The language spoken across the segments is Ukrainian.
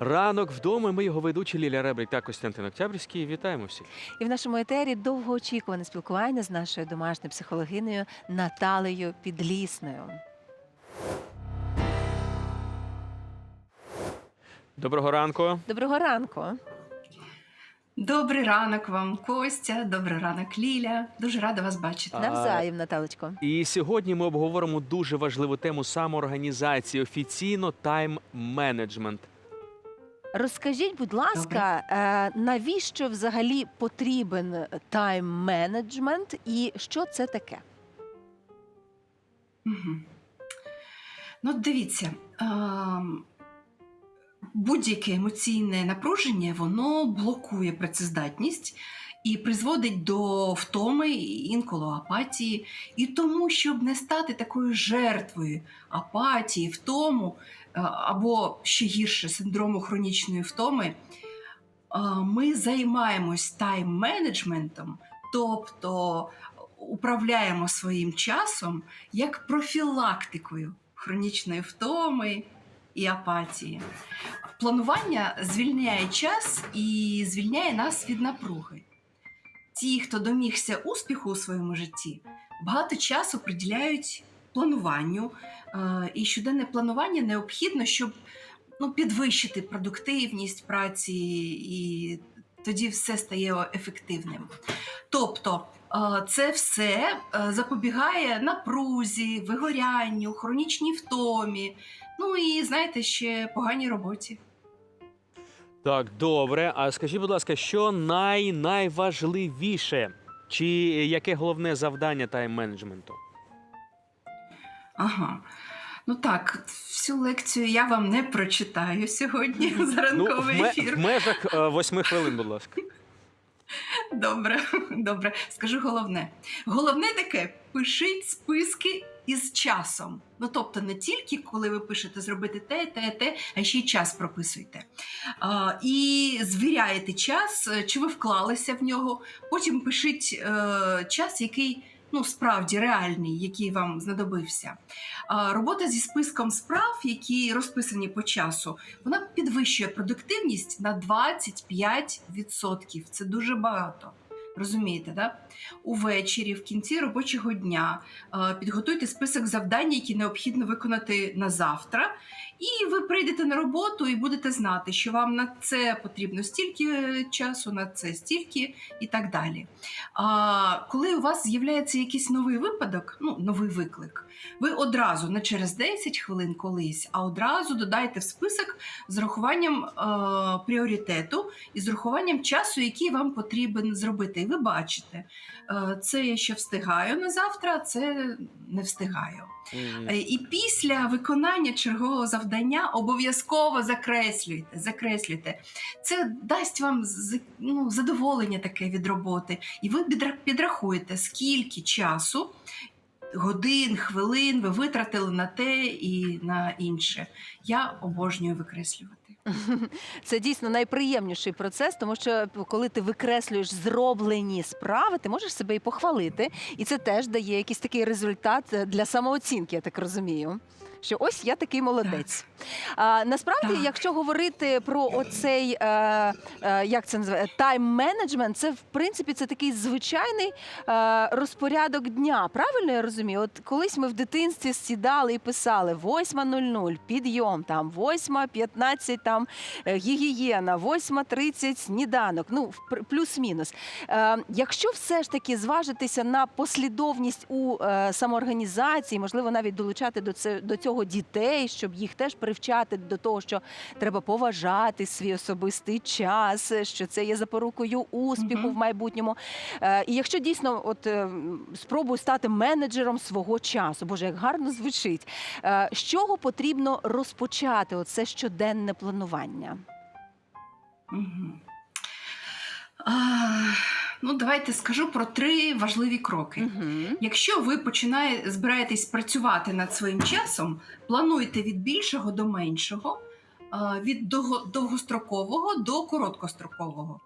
Ранок вдома. Ми його ведучі Ліля Ребрик та Костянтин Октябрьський. Вітаємо всіх. І в нашому етері довгоочікуване спілкування з нашою домашньою психологинею Наталею Підлісною. Доброго ранку. Доброго ранку. Добрий ранок вам, Костя. Добрий ранок, Ліля. Дуже рада вас бачити. Навзаєм, Наталочко. І сьогодні ми обговоримо дуже важливу тему самоорганізації, офіційно тайм-менеджмент. Розкажіть, будь ласка, е, навіщо взагалі потрібен тайм-менеджмент і що це таке? Угу. Ну, дивіться, Е, будь-яке емоційне напруження воно блокує працездатність і призводить до втоми, інколи апатії. І тому, щоб не стати такою жертвою апатії, втому е, або ще гірше синдрому хронічної втоми, е, ми займаємось тайм-менеджментом, тобто управляємо своїм часом як профілактикою хронічної втоми і апатії. Планування звільняє час і звільняє нас від напруги. Ті, хто домігся успіху у своєму житті, багато часу приділяють плануванню, і щоденне планування необхідно, щоб ну, підвищити продуктивність праці, і тоді все стає ефективним. Тобто, це все е, запобігає напрузі, вигорянню, хронічній втомі. Ну і знаєте, ще поганій роботі. Так, добре. А скажіть, будь ласка, що най найважливіше? Чи яке головне завдання тайм-менеджменту? Ага. Ну так, всю лекцію я вам не прочитаю сьогодні за Ну, в, ефір. в межах е, восьми хвилин, будь ласка. Добре, добре. Скажу головне. Головне таке: пишіть списки із часом. Ну тобто, не тільки коли ви пишете зробити те, те, те, а ще й час прописуйте. А, і звіряєте час, е, чи ви вклалися в нього. Потім пишіть е, час, який. Ну, справді реальний, який вам знадобився. Робота зі списком справ, які розписані по часу, вона підвищує продуктивність на 25%. Це дуже багато. Розумієте, да? Увечері, в кінці робочого дня е, підготуйте список завдань, які необхідно виконати на завтра. І ви прийдете на роботу і будете знати, що вам на це потрібно стільки е, часу, на це стільки і так далі. А коли у вас з'являється якийсь новий випадок, ну новий виклик, ви одразу не через 10 хвилин колись, а одразу додайте в список з рахуванням е, пріоритету і з рахуванням часу, який вам потрібен зробити. І ви бачите, е, це я ще встигаю на завтра, а це не встигаю. Е, І після виконання чергового завдання обов'язково закреслюйте. закреслюйте. Це дасть вам ну, задоволення таке від роботи. І ви підрахуєте, скільки часу, годин, хвилин ви витратили на те і на інше. Я обожнюю викреслювати. Це дійсно найприємніший процес, тому що коли ти викреслюєш зроблені справи, ти можеш себе і похвалити, і це теж дає якийсь такий результат е, для самооцінки, я так розумію. Що ось я такий молодець. А, насправді, Так. якщо говорити про оцей е, е, як це називає тайм-менеджмент, це в принципі це такий звичайний е, розпорядок дня. Правильно я розумію? От колись ми в дитинстві сідали і писали 8.00 підйом, там 8.15 там е, гігієна, 8.30 сніданок. Ну плюс-мінус. Е, якщо все ж таки зважитися на послідовність у е, самоорганізації, можливо, навіть долучати до це до цього дітей, щоб їх теж привчати до того, що треба поважати свій особистий час, що це є запорукою успіху в майбутньому. Е, і якщо дійсно, от е, спробую стати менеджером свого часу, боже, як гарно звучить. Е, з чого потрібно розпочати оце щоденне планування? Угу. А, ну, давайте скажу про три важливі кроки. Угу. Якщо ви починає, збираєтесь працювати над своїм часом, плануйте від більшого до меншого, е, від довгострокового до короткострокового.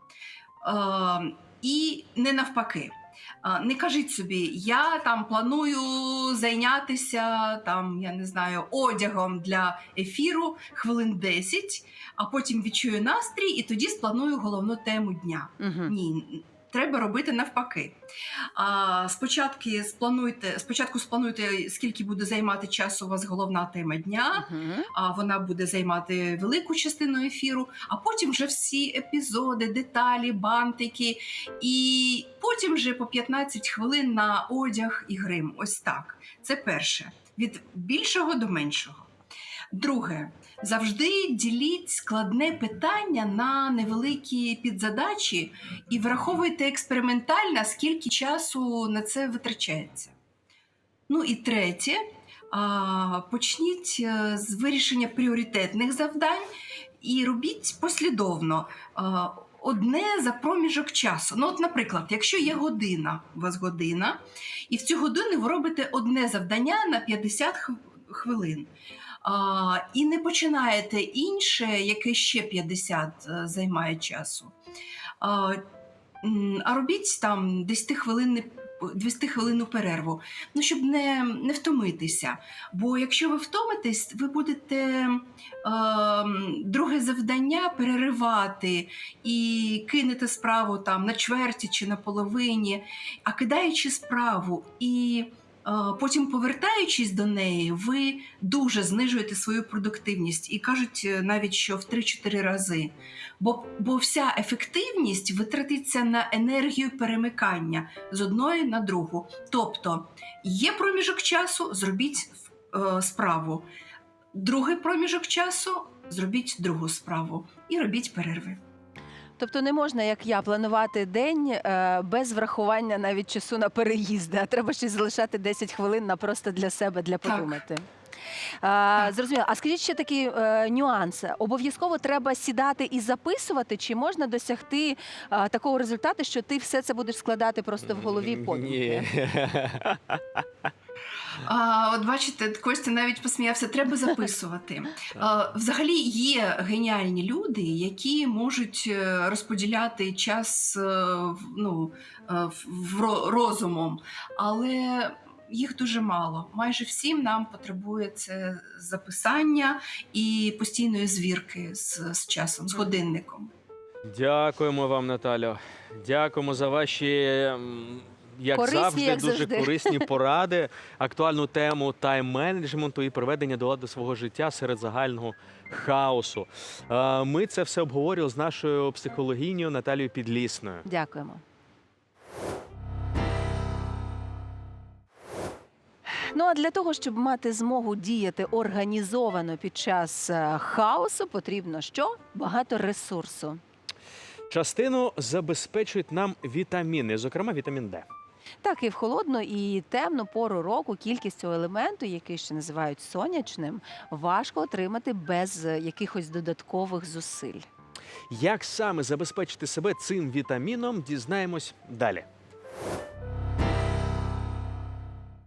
Е, І не навпаки. Не кажіть собі, я там планую зайнятися там, я не знаю, одягом для ефіру хвилин 10, а потім відчую настрій і тоді спланую головну тему дня. Угу. Ні, треба робити навпаки. А, спочатку сплануйте, спочатку сплануйте, скільки буде займати часу у вас головна тема дня. А вона буде займати велику частину ефіру, а потім вже всі епізоди, деталі, бантики, і потім вже по 15 хвилин на одяг і грим. Ось так. Це перше. Від більшого до меншого. Друге, завжди діліть складне питання на невеликі підзадачі і враховуйте експериментально, скільки часу на це витрачається. Ну і третє, почніть е, з вирішення пріоритетних завдань і робіть послідовно. Одне за проміжок часу. Ну, от, наприклад, якщо є година, у вас година, і в цю годину ви робите одне завдання на 50 хвилин. А, і не починаєте інше, яке ще 50 е, займає часу. А, а робіть там 10 хвилин 20 хвилинну перерву, ну щоб не, не втомитися. Бо якщо ви втомитесь, ви будете е, друге завдання переривати і кинете справу там на чверті чи на половині, а кидаючи справу і потім повертаючись до неї, ви дуже знижуєте свою продуктивність і кажуть е, навіть, що в 3-4 рази. Бо, бо вся ефективність витратиться на енергію перемикання з одної на другу. Тобто є проміжок часу, зробіть е, справу. Другий проміжок часу зробіть другу справу і робіть перерви. Тобто не можна, як я, планувати день е, без врахування навіть часу на переїзди, а треба ще залишати 10 хвилин на просто для себе, для Так. подумати. А, зрозуміло. А скажіть ще такий е, нюанс. Обов'язково треба сідати і записувати, чи можна досягти е, такого результату, що ти все це будеш складати просто в голові подумки? Ні. А, от бачите, Костя навіть посміявся, треба записувати. А, взагалі є геніальні люди, які можуть е, розподіляти час е, ну, е, в- розумом, але їх дуже мало. Майже всім нам потребує це записання і постійної звірки з, з часом, з годинником. Дякуємо вам, Наталю. Дякуємо за ваші, як Корисні, завжди, як дуже завжди. корисні поради, актуальну тему тайм-менеджменту і приведення до ладу свого життя серед загального хаосу. Е, Ми це все обговорювали з нашою психологінею Наталією Підлісною. Дякуємо. Ну а для того, щоб мати змогу діяти організовано під час е, хаосу, потрібно що? Багато ресурсу. Частину забезпечують нам вітаміни, зокрема вітамін Д. Так, і в холодну і темну пору року кількість цього елементу, який ще називають сонячним, важко отримати без е, якихось додаткових зусиль. Як саме забезпечити себе цим вітаміном, дізнаємось далі.